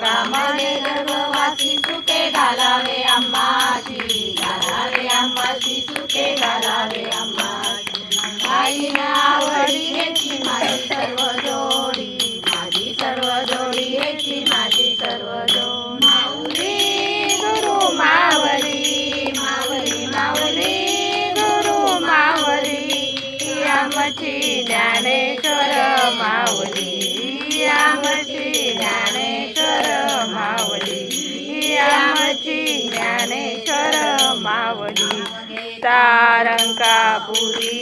जगामध्ये गर्भवासी सुखे घालावे आम्हाची घालावे आम्हाची सुखे घालावे आम्हाची आईने आवडी हेची माझी सर्व जोडी. माझी सर्व जोडी हेची माझी सर्व जोडी. माऊली गुरु मावली मावली मावली गुरु मावली. आमची ज्ञानेश्वर माऊली आमची ज्ञानेश्वर माऊली तारंकापुरी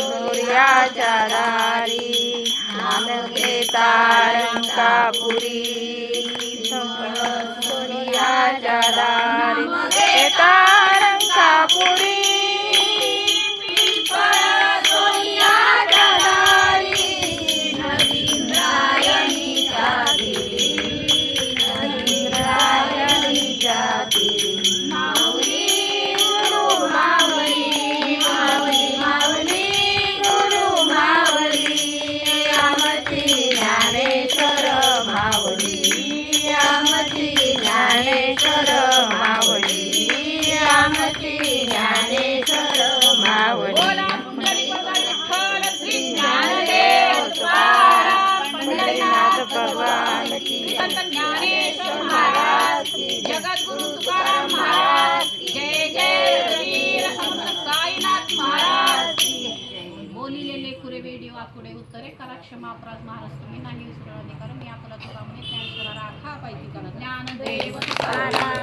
सूर्याच्या दारी आनंदे तारंकापुरी सूर्याच्या दारी भगवान की संत ज्ञानेश्वर महाराज की जगत गुरु तुकाराम महाराज की जय. जय रवीर संत साईनाथ महाराज की बोलिलेले खुरे व्हिडिओ आकुडे उत्तरे करा. क्षमा अपराध महाराज तुम्ही नाही विसरू अधिकार. मी आपला तुकामुळे ज्ञानेश्वरा राखा पाहिजे करा. ज्ञानदेव तुकाराम.